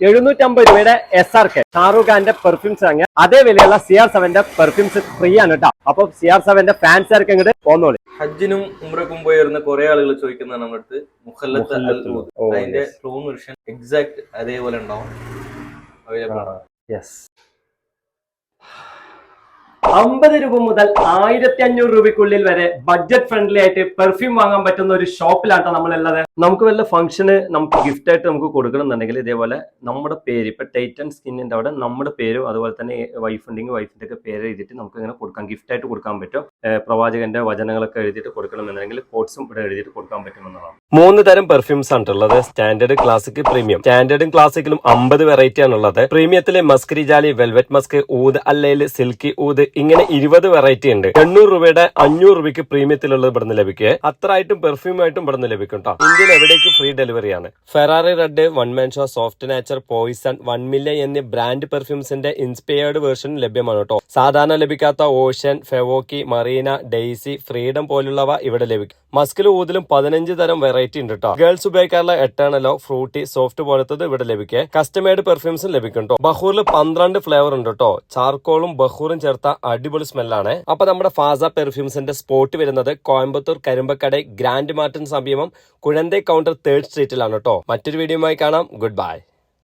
എഴുന്നൂറ്റമ്പത് രൂപയുടെ S R K Shahrukh ഖാന്റെ പെർഫ്യൂംസ് വാങ്ങിയ അതേ വിലയുള്ള സി ആർ സെവന്റെ പെർഫ്യൂംസ് ഫ്രീ ആണ് കേട്ടോ അപ്പൊ സി ആർ സെവന്റെ ഫാൻസ് ആർക്ക് ഇങ്ങോട്ട് പോന്നോളി ഹജ്ജിനും ഉംറക്കും പോയി വരുന്ന കുറെ ആളുകൾ ചോദിക്കുന്നതാണ് നമ്മുടെ അടുത്ത് മുഹല്ലത്ത്. അതിന്റെ. ക്ലോൺ വെർഷൻ എക്സാക്ട് അതേപോലെ ഉണ്ടാവും. അവൈലബിൾ ആണ്. യെസ് അമ്പത് രൂപ മുതൽ ആയിരത്തി അഞ്ഞൂറ് രൂപയ്ക്കുള്ളിൽ വരെ ബഡ്ജറ്റ് ഫ്രണ്ട്ലി ആയിട്ട് പെർഫ്യൂം വാങ്ങാൻ പറ്റുന്ന ഒരു ഷോപ്പിലാണ് നമ്മളുള്ളത്. നമുക്ക് വല്ല ഫംഗ്ഷന് നമുക്ക് ഗിഫ്റ്റ് ആയിട്ട് നമുക്ക് കൊടുക്കണം എന്നുണ്ടെങ്കിൽ ഇതേപോലെ നമ്മുടെ പേര് ഇപ്പൊ ടൈറ്റൻ സ്കിന്നിന്റെ അവിടെ നമ്മുടെ പേരും അതുപോലെ തന്നെ വൈഫ് ഉണ്ടെങ്കിൽ വൈഫിന്റെ ഒക്കെ പേര് എഴുതിയിട്ട് നമുക്ക് ഇങ്ങനെ കൊടുക്കാം. ഗിഫ്റ്റ് ആയിട്ട് കൊടുക്കാൻ പറ്റും. പ്രവാചകന്റെ വചനങ്ങളൊക്കെ എഴുതിയിട്ട് കൊടുക്കണം എന്നുണ്ടെങ്കിൽ കോട്സും ഇവിടെ എഴുതിയിട്ട് കൊടുക്കാൻ പറ്റുമെന്നതാണ് മൂന്ന് തരം പെർഫ്യൂംസ് ആണ് ഉള്ളത് സ്റ്റാൻഡേർഡ് ക്ലാസിക് പ്രീമിയം സ്റ്റാൻഡേർഡും ക്ലാസിക്കലും അമ്പത് വെറൈറ്റി ആണുള്ളത്. പ്രീമിയത്തിലെ മസ്കരി ജാലി വെൽവെറ്റ് മസ്ക് ഊത് അല്ലെങ്കിൽ സിൽക്കി ഊദ് ഇങ്ങനെ ഇരുപത് വെറൈറ്റി ഉണ്ട്. എണ്ണൂറ് രൂപയുടെ അഞ്ഞൂറ് രൂപയ്ക്ക് പ്രീമിയത്തിലുള്ളത് ഇവിടുന്ന് ലഭിക്കുക. അത്ര ആയിട്ടും പെർഫ്യൂം ആയിട്ടും ഇവിടുന്ന് ലഭിക്കും കേട്ടോ ഇന്ത്യയിൽ എവിടേക്ക് ഫ്രീ ഡെലിവറി ആണ്? Ferrari red one man show soft nature poison one million എന്നീ ബ്രാൻഡ് പെർഫ്യൂംസിന്റെ ഇൻസ്പയേർഡ് വേർഷൻ ലഭ്യമാണ് കേട്ടോ സാധാരണ ലഭിക്കാത്ത ഓഷൻ ഫെവോക്കി മറീന ഡെയ്സി ഫ്രീഡം പോലുള്ളവ ഇവിടെ ലഭിക്കും. മസ്കിലും ഊതിലും പതിനഞ്ച് തരം വെറൈറ്റി ഉണ്ട് കേട്ടോ ഗേൾസ് ഉപയോഗിക്കാറുള്ള എട്ടേണലോ ഫ്രൂട്ടി സോഫ്റ്റ് പോലത്തത് ഇവിടെ ലഭിക്കുക. കസ്റ്റമേഡ് പെർഫ്യൂംസും ലഭിക്കും കേട്ടോ ബഹൂറിൽ പന്ത്രണ്ട് ഫ്ലേവർ ഉണ്ട് കേട്ടോ ചാർക്കോളും ബഹൂറും ചേർത്ത അടിപൊളി സ്മെല്ലാണ്. അപ്പൊ നമ്മുടെ ഫാസ പെർഫ്യൂംസിന്റെ സ്പോട്ട് വരുന്നത് കോയമ്പത്തൂർ കരിമ്പക്കട ഗ്രാൻഡ് മാർട്ടിൻ സമീപം കുഴന്തേ കൗണ്ടർ തേർഡ് സ്ട്രീറ്റിലാണ് കേട്ടോ മറ്റൊരു വീഡിയോയുമായി കാണാം. Good bye